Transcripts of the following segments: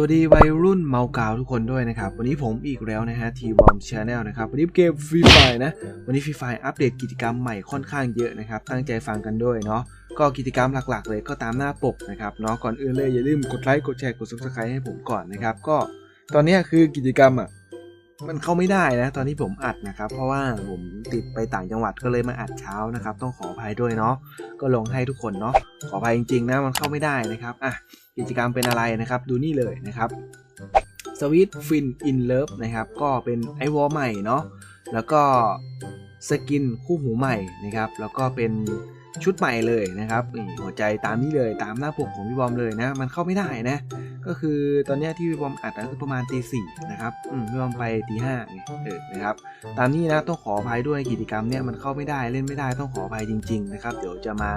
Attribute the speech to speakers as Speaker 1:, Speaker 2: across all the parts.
Speaker 1: สวัสดีวัยรุ่นเมากาวทุกคนด้วยนะครับ วันนี้ผมอีกแล้วนะฮะทีวอมชาแนลนะครับ วันนี้เกมฟรีไฟนะ วันนี้ฟรีไฟอัปเดตกิจกรรมใหม่ค่อนข้างเยอะนะครับ ตั้งใจฟังกันด้วยเนาะก็กิจกรรมหลักๆ เลยก็ตามหน้าปกนะครับเนาะก่อนอื่นเลยอย่าลืมกดไลค์กดแชร์กดซับสไครต์ให้ผมก่อนนะครับ ก็ตอนนี้คือกิจกรรมอะ มันเข้าไม่ได้นะ ตอนที่ผมอัดนะครับ เพราะว่าผมติดไปต่างจังหวัดก็เลยมาอัดเช้านะครับ ต้องขออภัยด้วยเนาะก็ลงให้ทุกคนเนาะขออภัยจริงๆนะมันเข้าไม่ได้นะครับอะกิจกรรมเป็นอะไรนะครับ ดูนี่เลยนะครับสวิตฟินอินเลิฟนะครับ ก็เป็นไอวอลใหม่เนาะแล้วก็สกินคู่หูใหม่นะครับ แล้วก็เป็นชุดใหม่เลยนะครับนี่หัวใจตามนี้เลยตามหน้าปกของพี่บอมเลยนะ มันเข้าไม่ได้นะ ก็คือตอนนี้ที่พี่บอมอัดก็คือประมาณตีสี่นะครับอืมพี่บอมไปตีห้าเออนะครับตามนี้นะต้องขออภัยด้วยกิจกรรมเนี่ยมันเข้าไม่ได้เล่นไม่ได้ต้องขออภัยจริงๆนะครับเดี๋ยวจะมา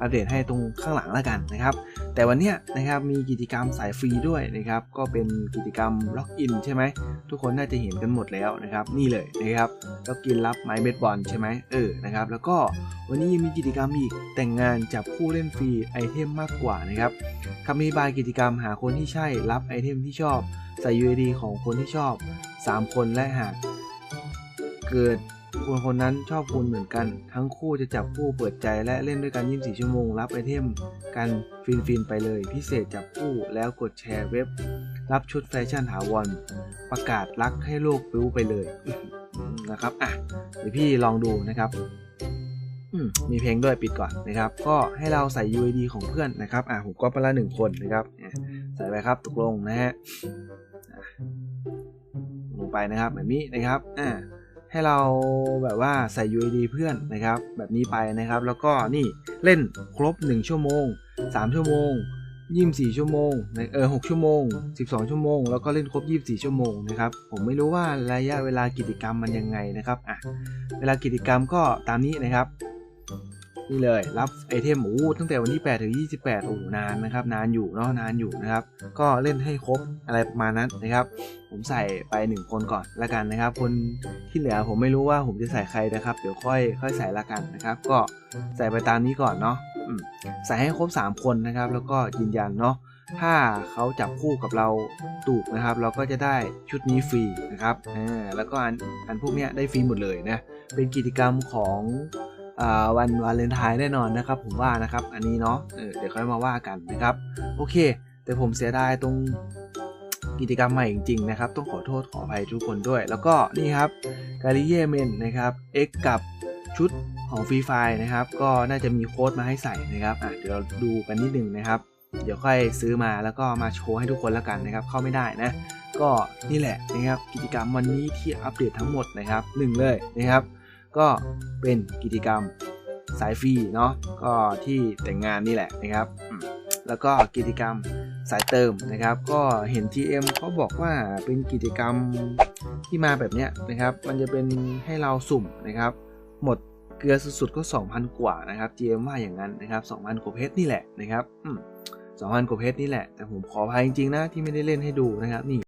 Speaker 1: อัปเดตให้ตรงข้างหลังแล้วกันนะครับแต่วันเนี้ยนะครับมีกิจกรรมสายฟรีด้วยนะครับก็เป็นกิจกรรมล็อกอินใช่ไหมทุกคนน่าจะเห็นกันหมดแล้วนะครับนี่เลยนะครับล็อกอินรับไม้เบสบอลใช่ไหมเออนะครับแล้วก็วันนี้ยังมีกิจกรรมอีกแต่งงานจับคู่เล่นฟรีไอเทมมากกว่านะครับคำอธิบายกิจกรรมหาคนที่ใช่รับไอเทมที่ชอบ ใส่ UID ของคนที่ชอบ 3 คนและหากเกิดคนคนนั้นชอบคุณเหมือนกัน ทั้งคู่จะจับคู่เปิดใจและเล่นด้วยกัน 24 ชั่วโมง รับไอเทมกันฟินๆไปเลย พิเศษจับคู่แล้วกดแชร์เว็บ รับชุดแฟชั่นถาวรประกาศรักให้โลกรู้ไปเลยนะครับอะเดี๋ยวพี่ลองดูนะครับมีเพลงด้วยปิดก่อนนะครับ ก็ให้เราใส่ UID ของเพื่อนนะครับ อะผมก็ไปละหนึ่งคนนะครับ ใส่ไปครับตกลงนะฮะลงไปนะครับแบบนี้นะครับอ่าให้เราแบบว่าใส่ UID เพื่อนนะครับ แบบนี้ไปนะครับ แล้วก็นี่เล่นครบ 1 ชั่วโมง 3 ชั่วโมง 24 ชั่วโมงเออ6ชั่วโมง 12 ชั่วโมง แล้วก็เล่นครบ 24 ชั่วโมงนะครับ ผมไม่รู้ว่าระยะเวลากิจกรรมมันยังไงนะครับอะเวลากิจกรรมก็ตามนี้นะครับ นี่เลยรับไอเทมโอ้ตั้งแต่วันที่ 8 ถึง 28โอ้นานนะครับ นานอยู่เนาะนานอยู่นะครับ ก็เล่นให้ครบอะไรประมาณนั้นนะครับ ผมใส่ไป 1 คนก่อนละกันนะครับ คนที่เหลือผมไม่รู้ว่าผมจะใส่ใครนะครับ เดี๋ยวค่อยค่อยใส่ละกันนะครับ ก็ใส่ไปตามนี้ก่อนเนาะใส่ให้ครบ 3 คนนะครับ แล้วก็ยืนยันเนาะถ้าเขาจับคู่กับเราถูกนะครับ เราก็จะได้ชุดนี้ฟรีนะครับอ่าแล้วก็อันอันพวกเนี้ยได้ฟรีหมดเลยนะเป็นกิจกรรมของ วันวาเลนไทน์แน่นอนนะครับ ผมว่านะครับอันนี้เนาะเออเดี๋ยวค่อยมาว่ากันนะครับ โอเค แต่ผมเสียดายตรงกิจกรรมใหม่จริงๆนะครับ ต้องขอโทษขออภัยทุกคนด้วย แล้วก็นี่ครับกาลิเยเมนนะครับ X กับชุดของฟรีไฟนะครับ ก็น่าจะมีโค้ดมาให้ใส่นะครับอะเดี๋ยวเราดูกันนิดนึงนะครับ เดี๋ยวค่อยซื้อมาแล้วก็มาโชว์ให้ทุกคนแล้วกันนะครับ เข้าไม่ได้นะ ก็นี่แหละนะครับกิจกรรมวันนี้ที่อัปเดตทั้งหมดนะครับหนึ่งเลยนะครับ ก็เป็นกิจกรรมสายฟรีเนาะก็ที่แต่งงานนี่แหละนะครับ แล้วก็กิจกรรมสายเติมนะครับ ก็เห็น GM เขาบอกว่าเป็นกิจกรรมที่มาแบบเนี้ยนะครับ มันจะเป็นให้เราสุ่มนะครับ หมดเกลือสุดๆก็ 2,000 กว่านะครับ GM ว่าอย่างนั้นนะครับ 2,000กว่าเพชรนี่แหละนะครับอืม2,000กว่าเพชรนี่แหละแต่ผมขออภัยจริงๆนะที่ไม่ได้เล่นให้ดูนะครับ นี่